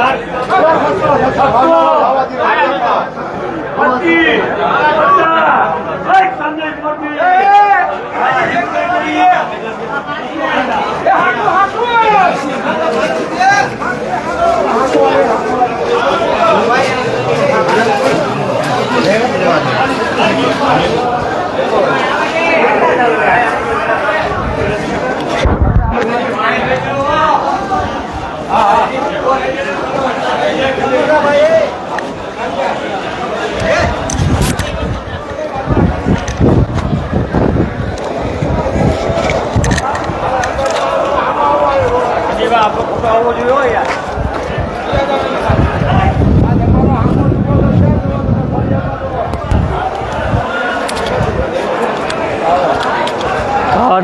来来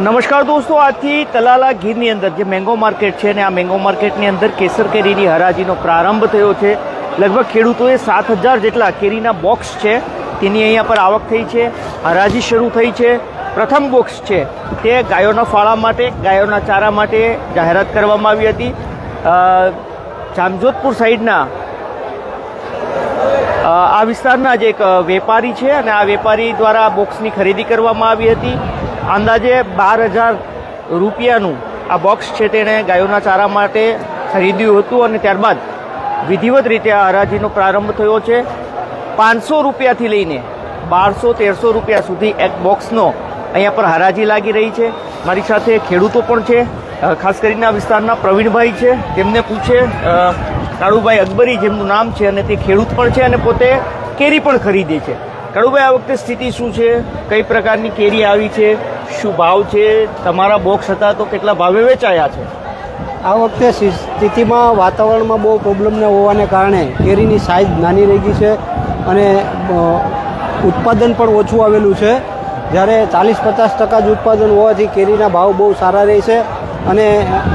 નમસ્કાર દોસ્તો, આજથી તલાલા ગીરની અંદર જે મેંગો માર્કેટ છે ને આ મેંગો માર્કેટની અંદર કેસર કેરીની હરાજીનો પ્રારંભ થયો છે. લગભગ ખેડૂતોએ સાત હજાર જેટલા કેરીના બોક્સ છે, તેની અહીંયા પર આવક થઈ છે, હરાજી શરૂ થઈ છે. પ્રથમ બોક્સ છે તે ગાયોના ફાળા માટે, ગાયોના ચારા માટે જાહેરાત કરવામાં આવી હતી. જામજોધપુર સાઈડના આ વિસ્તારના જ એક વેપારી છે અને આ વેપારી દ્વારા બોક્સની ખરીદી કરવામાં આવી હતી. અંદાજે બાર હજાર રૂપિયાનું આ બોક્સ છે તેણે ગાયોના ચારા માટે ખરીદ્યું હતું અને ત્યારબાદ વિધિવત રીતે આ હરાજીનો પ્રારંભ થયો છે. પાંચસો રૂપિયાથી લઈને બારસો, તેરસો રૂપિયા સુધી એક બોક્સનો અહીંયા પર હરાજી લાગી રહી છે. મારી સાથે ખેડૂતો પણ છે. ખાસ કરીને આ વિસ્તારના પ્રવીણભાઈ છે. તેમને પૂછે કાળુભાઈ અકબરી જેમનું નામ છે અને તે ખેડૂત પણ છે અને પોતે કેરી પણ ખરીદે છે. કાળુભાઈ, આ વખતે સ્થિતિ શું છે? કઈ પ્રકારની કેરી આવી છે? શું ભાવ છે? તમારા બોક્સ હતા તો કેટલા ભાવે વેચાયા છે? આ વખતે સ્થિતિમાં વાતાવરણમાં બહુ પ્રોબ્લેમ ન હોવાને કારણે કેરીની સાઇઝ નાની રહી ગઈ છે અને ઉત્પાદન પણ ઓછું આવેલું છે. જ્યારે ચાલીસ પચાસ ટકા જ ઉત્પાદન હોવાથી કેરીના ભાવ બહુ સારા રહે છે અને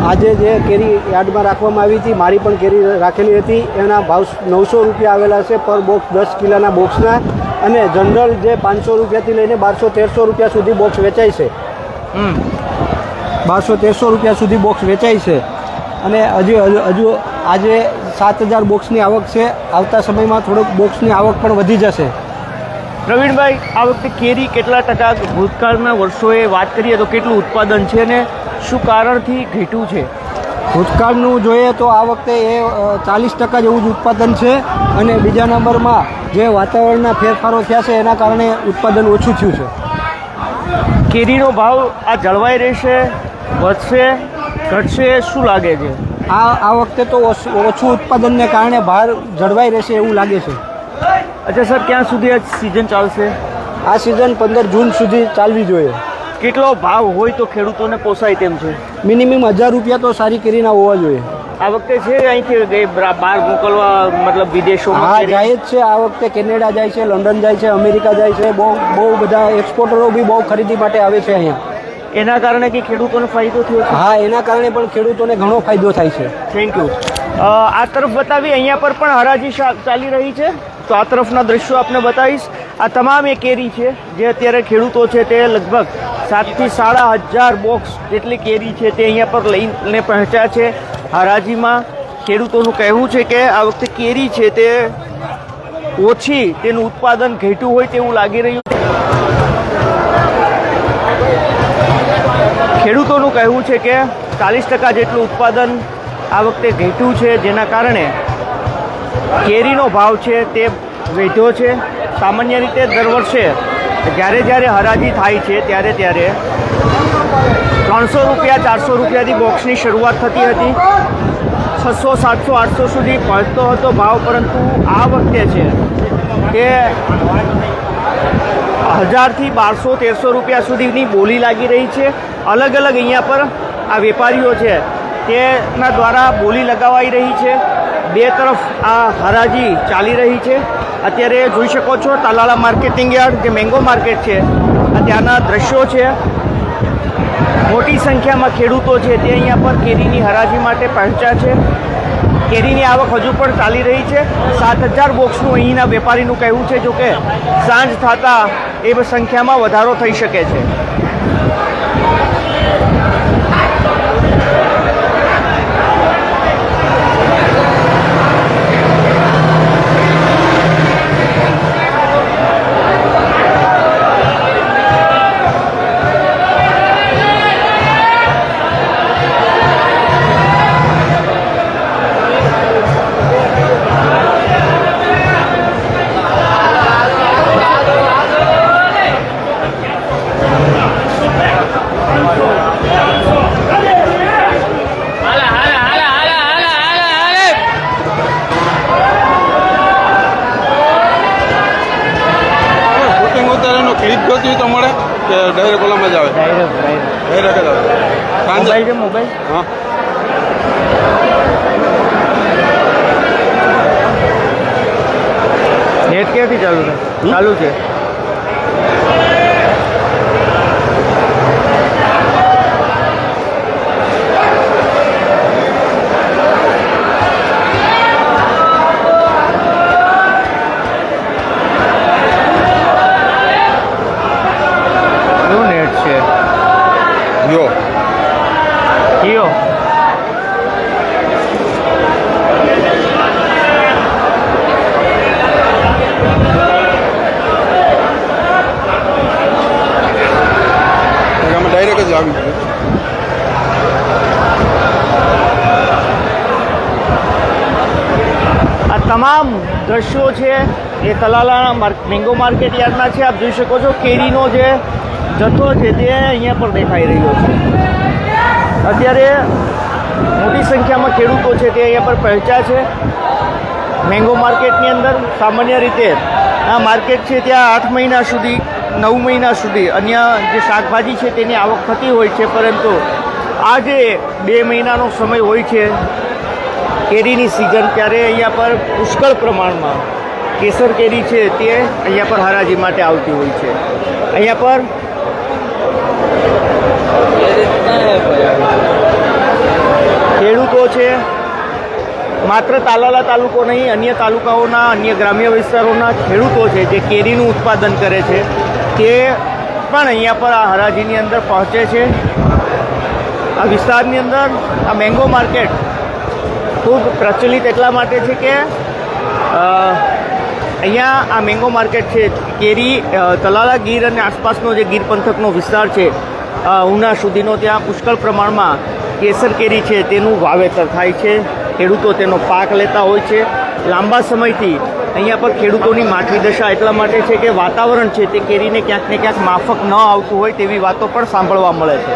આજે જે કેરી યાર્ડમાં રાખવામાં આવી હતી, મારી પણ કેરી રાખેલી હતી. એના ભાવ નવસો રૂપિયા આવેલા છે પર બોક્સ દસ કિલોના બોક્સના અને જનરલ જે પાંચસો રૂપિયાથી લઈને બારસો તેરસો રૂપિયા સુધી બોક્સ વેચાય છે. બારસો તેરસો રૂપિયા સુધી બોક્સ વેચાય છે. અને હજુ હજુ હજુ આજે સાત હજાર બોક્સની આવક છે. આવતા સમયમાં થોડુંક બોક્સની આવક પણ વધી જશે. પ્રવીણભાઈ આ વખતે કેરી કેટલા ટકા ભૂતકાળના વર્ષોએ વાત કરીએ તો કેટલું ઉત્પાદન છે અને શું કારણથી ઘટ્યું છે? ભૂતકાળનું જોઈએ તો આ વખતે એ ચાલીસ ટકા જેવું જ ઉત્પાદન છે. અને બીજા નંબરમાં જે વાતાવરણના ફેરફારો થયા છે એના કારણે ઉત્પાદન ઓછું થયું છે. કેરીનો ભાવ આ જળવાઈ રહેશે વધશે ઘટશે શું લાગે છે? આ આ વખતે તો ઓછું ઉત્પાદનને કારણે ભાર જળવાઈ રહેશે એવું લાગે છે. અચ્છા સર ક્યાં સુધી આ સિઝન ચાલશે? આ સિઝન પંદર જૂન સુધી ચાલવી જોઈએ. કેટલો ભાવ હોય તો ખેડૂતોને પોસાય તેમ છે? મિનિમમ હજાર રૂપિયા તો સારી કેરીના હોવા જોઈએ. આ વખતે છે અહીંથી બહાર મોકલવા મતલબ વિદેશોમાં હા જાય જ છે. આ વખતે કેનેડા જાય છે લંડન જાય છે અમેરિકા જાય છે. બહુ બહુ બધા એક્સપોર્ટરો બી બહુ ખરીદી માટે આવે છે અહીંયા. એના કારણે કે ખેડૂતોને ફાયદો થયો છે? હા એના કારણે પણ ખેડૂતોને ઘણો ફાયદો થાય છે. થેન્ક યુ આ તરફ બતાવી અહીંયા પર પણ હરાજી ચાલી રહી છે. તો આ તરફના દ્રશ્યો આપને બતાવીશ. આ તમામ એ કેરી છે જે અત્યારે ખેડૂતો છે તે લગભગ સાતથી સાડા હજાર બોક્સ જેટલી કેરી છે તે અહીંયા પર લઈને પહોંચ્યા છે. હરાજીમાં ખેડૂતોનું કહેવું છે કે આ વખતે કેરી છે તે ઓછી તેનું ઉત્પાદન ઘટ્યું હોય તેવું લાગી રહ્યું છે. ખેડૂતોનું કહેવું છે કે ચાલીસ ટકા જેટલું ઉત્પાદન આ વખતે ઘટ્યું છે, જેના કારણે કેરીનો ભાવ છે તે વધ્યો છે. સામાન્ય રીતે દર વર્ષે જ્યારે જ્યારે હરાજી થાય છે, ત્યારે ત્યારે ત્રણસો રૂપિયા, ચારસો રૂપિયાથી બોક્સની શરૂઆત થતી હતી. છસો, સાતસો, આઠસો સુધી પહોંચતો હતો ભાવ, પરંતુ આ વખતે છે કે હજારથી બારસો, તેરસો રૂપિયા સુધીની બોલી લાગી રહી છે. અલગ અલગ અહીંયા પર આ વેપારીઓ છે તેના દ્વારા બોલી લગાવાઈ રહી છે. બે તરફ આ હરાજી ચાલી રહી છે. અત્યારે જોઈ શકો છો તાલાળા માર્કેટિંગ યાર્ડ જે મેંગો માર્કેટ છે. ત્યાંના દ્રશ્યો છે. મોટી સંખ્યામાં ખેડૂતો છે તે અહીંયા પર કેરીની હરાજી માટે પહોંચ્યા છે. કેરીની આવક હજુ પણ ચાલી રહી છે. સાત હજાર બોક્સનું અહીંના વેપારીનું કહેવું છે જોકે સાંજ થતાં એ સંખ્યામાં વધારો થઈ શકે છે. મળે કે ડાયરેક્ટ ઓલામાં જ આવે? ડાયરેક્ટ જ આવે. સાંજે? મોબાઈલ હા. નેટ ક્યાંથી ચાલુ છે ચાલુ છે કેવું નેટ છે જો કયો અમે ડાયરેક્ટ જ આવી ગયું આ તમામ દ્રશ્યો છે એ તલાલા મેંગો માર્કેટ યાર્ડના છે. આપ જોઈ શકો છો કેરીનો જે જથ્થો છે તે અહીંયા પણ દેખાઈ રહ્યો છે. અત્યારે મોટી સંખ્યામાં ખેડૂતો છે તે અહીંયા પર પહોંચ્યા છે. મેંગો માર્કેટની અંદર સામાન્ય રીતે આ માર્કેટ છે ત્યાં આઠ મહિના સુધી, નવ મહિના સુધી અન્ય જે શાકભાજી છે તેની આવક થતી હોય છે, પરંતુ આ જે બે મહિનાનો સમય હોય છે. કેરીની સિઝન ત્યારે અહીંયા પર પુષ્કળ પ્રમાણમાં કેસર કેરી છે તે અહીંયા પર હરાજી માટે આવતી હોય છે. અહીંયા પર ખેડૂતો છે, માત્ર તાલાલા તાલુકો નહીં, અન્ય તાલુકાઓના, અન્ય ગ્રામ્ય વિસ્તારોના ખેડૂતો છે જે કેરીનું ઉત્પાદન કરે છે, તે પણ અહીંયા પર આ હરાજીની અંદર પહોંચે છે. આ વિસ્તારની અંદર આ મેંગો માર્કેટ ખૂબ પ્રચલિત એટલા માટે છે કે અહીંયા આ મેંગો માર્કેટ છે, કેરી તલાલા ગીર અને આસપાસનો જે ગીર પંથકનો વિસ્તાર છે ઉના સુધીનો ત્યાં પુષ્કળ પ્રમાણમાં કેસર કેરી છે, તેનું વાવેતર થાય છે. ખેડૂતો તેનો પાક લેતા હોય છે. લાંબા સમયથી અહીંયા પર ખેડૂતોની માઠી દશા એટલા માટે છે કે વાતાવરણ છે તે કેરીને ક્યાંક ને ક્યાંક માફક ન આવતું હોય તેવી વાતો પણ સાંભળવા મળે છે.